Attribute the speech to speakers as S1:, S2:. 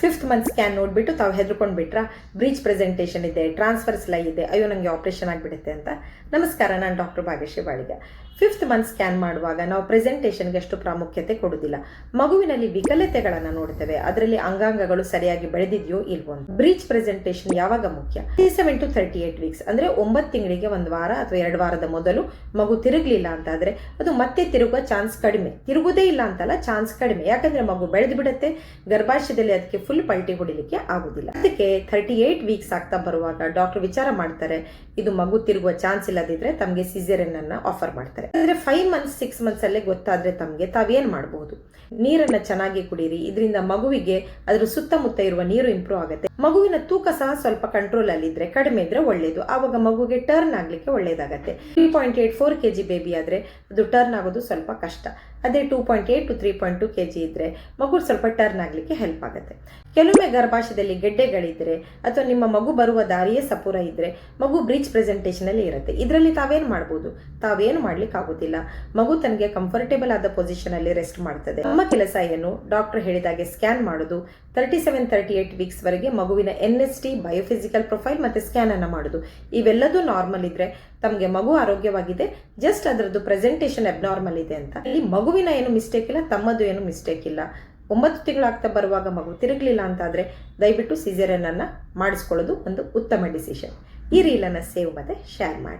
S1: Fifth month scan ನೋಡಿಬಿಟ್ಟು ತಾವು ಹೆದರ್ಕೊಂಡು ಬಿಟ್ರಾ ಬ್ರೀಚ್ ಪ್ರೆಸೆಂಟೇಷನ್ ಇದೆ ಟ್ರಾನ್ಸ್ಫರ್ ಸ್ಲೈ ಇದೆ, ಅಯ್ಯೋ ನನಗೆ ಆಪರೇಷನ್ ಆಗಿಬಿಡುತ್ತೆ ಅಂತ. ನಮಸ್ಕಾರ, ನಾನು doctor Bhagyashree Baliga. Fifth month scan ಮಾಡುವಾಗ ನಾವು ಪ್ರೆಸೆಂಟೇಷನ್ಗೆ ಅಷ್ಟು ಪ್ರಾಮುಖ್ಯತೆ ಕೊಡುವುದಿಲ್ಲ ಮಗುವಿನಲ್ಲಿ ವಿಕಲತೆಗಳನ್ನು ನೋಡ್ತೇವೆ, ಅದರಲ್ಲಿ ಅಂಗಾಂಗಗಳು ಸರಿಯಾಗಿ ಬೆಳೆದಿದೆಯೋ ಇಲ್ವೋ ಅಂತ. ಬ್ರೀಚ್ ಪ್ರೆಸೆಂಟೇಷನ್ ಯಾವಾಗ ಮುಖ್ಯ? Seven to thirty eight weeks ಅಂದ್ರೆ ಒಂಬತ್ತು ತಿಂಗಳಿಗೆ ಒಂದು ವಾರ ಅಥವಾ ಎರಡು ವಾರದ ಮೊದಲು ಮಗು ತಿರುಗಲಿಲ್ಲ ಅಂತಾದರೆ ಅದು ಮತ್ತೆ ತಿರುಗುವ ಚಾನ್ಸ್ ಕಡಿಮೆ. ತಿರುಗುದೇ ಇಲ್ಲ ಅಂತಲ್ಲ ಚಾನ್ಸ್ ಕಡಿಮೆ. ಯಾಕಂದ್ರೆ ಮಗು ಬೆಳೆದು ಬಿಡುತ್ತೆ ಗರ್ಭಾಶಯದಲ್ಲಿ ಅದಕ್ಕೆ ಫುಲ್ ಪಲ್ಟಿ ಹೊಡಿಲಿಕ್ಕೆ ಆಗುದಿಲ್ಲ. ಅದಕ್ಕೆ ಥರ್ಟಿ ಏಟ್ ವೀಕ್ಸ್ ಆಗ್ತಾ ಬರುವಾಗ ಡಾಕ್ಟರ್ ವಿಚಾರ ಮಾಡ್ತಾರೆ, ಇದು ಮಗು ತಿರುಗುವ ಚಾನ್ಸ್ ಇಲ್ಲದಿದ್ರೆ ತಮಗೆ ಸಿಸೇರಿಯನ್ ಅನ್ನ ಆಫರ್ ಮಾಡ್ತಾರೆ. ಅಂದ್ರೆ ಫೈವ್ ಮಂತ್ಸ್ ಸಿಕ್ಸ್ ಮಂತ್ಸ್ ಅಲ್ಲೇ ಗೊತ್ತಾದ್ರೆ ತಮಗೆ ತಾವೇನ್ ಮಾಡಬಹುದು ನೀರನ್ನ ಚೆನ್ನಾಗಿ ಕುಡೀರಿ, ಇದರಿಂದ ಮಗುವಿಗೆ ಅದ್ರ ಸುತ್ತಮುತ್ತ ಇರುವ ನೀರು ಇಂಪ್ರೂವ್ ಆಗುತ್ತೆ. ಮಗುವಿನ ತೂಕ ಸಹ ಸ್ವಲ್ಪ ಕಂಟ್ರೋಲ್ ಅಲ್ಲಿ ಇದ್ರೆ ಕಡಿಮೆ ಇದ್ರೆ ಒಳ್ಳೇದು. ಆವಾಗ ಮಗುಗೆ ಟರ್ನ್ ಆಗ್ಲಿಕ್ಕೆ ಒಳ್ಳೇದಾಗತ್ತೆ. Three point eight four K G baby ಆದ್ರೆ ಅದು ಟರ್ನ್ ಆಗೋದು ಸ್ವಲ್ಪ ಕಷ್ಟ. ಅದೇ two point eight to three point two K G ಇದ್ರೆ ಮಗು ಸ್ವಲ್ಪ ಟರ್ನ್ ಆಗಲಿಕ್ಕೆ ಹೆಲ್ಪ್ ಆಗುತ್ತೆ. ಕೆಲವೊಮ್ಮೆ ಗರ್ಭಾಶಯದಲ್ಲಿ ಗೆಡ್ಡೆಗಳಿದ್ರೆ ಅಥವಾ ನಿಮ್ಮ ಮಗು ಬರುವ ದಾರಿಯೇ ಸಪೂರ ಇದ್ರೆ ಮಗು ಬ್ರೀಚ್ ಪ್ರೆಸೆಂಟೇಷನ್ ಅಲ್ಲಿ ಇರುತ್ತೆ. ಇದರಲ್ಲಿ ತಾವೇನು ಮಾಡ್ಬೋದು? ತಾವೇನು ಮಾಡ್ಲಿಕ್ಕೆ ಆಗೋದಿಲ್ಲ. ಮಗು ತನಗೆ ಕಂಫರ್ಟೇಬಲ್ ಆದ ಪೊಸಿಷನ್ ಅಲ್ಲಿ ರೆಸ್ಟ್ ಮಾಡ್ತದೆ. ನಮ್ಮ ಕೆಲಸ ಏನು? ಡಾಕ್ಟರ್ ಹೇಳಿದಾಗೆ ಸ್ಕ್ಯಾನ್ ಮಾಡೋದು. Thirty seven thirty eight weeks ವರೆಗೆ ಮಗುವಿನ N S T biophysical profile ಮತ್ತೆ ಸ್ಕ್ಯಾನ್ ಅನ್ನ ಮಾಡೋದು. ಇವೆಲ್ಲದೂ ನಾರ್ಮಲ್ ಇದ್ರೆ ತಮಗೆ ಮಗು ಆರೋಗ್ಯವಾಗಿದೆ. ಜಸ್ಟ್ ಅದರದ್ದು ಪ್ರೆಸೆಂಟೇಷನ್ ಅಬ್ನಾರ್ಮಲ್ ಇದೆ ಅಂತ. ಇಲ್ಲಿ ಮಗುವಿನ ಏನು ಮಿಸ್ಟೇಕ್ ಇಲ್ಲ, ತಮ್ಮದು ಏನು ಮಿಸ್ಟೇಕ್ ಇಲ್ಲ. ಒಂಬತ್ತು ತಿಂಗಳಾಗ್ತಾ ಬರುವಾಗ ಮಗು ತಿರುಗಲಿಲ್ಲ ಅಂತಾದರೆ ದಯವಿಟ್ಟು ಸಿಸೇರಿಯನ್ ಅನ್ನ ಮಾಡಿಸ್ಕೊಳ್ಳೋದು ಒಂದು ಉತ್ತಮ ಡಿಸಿಷನ್ ಈ ರೀಲನ್ನು ಸೇವ್ ಮತ್ತೆ ಶೇರ್ ಮಾಡಿ.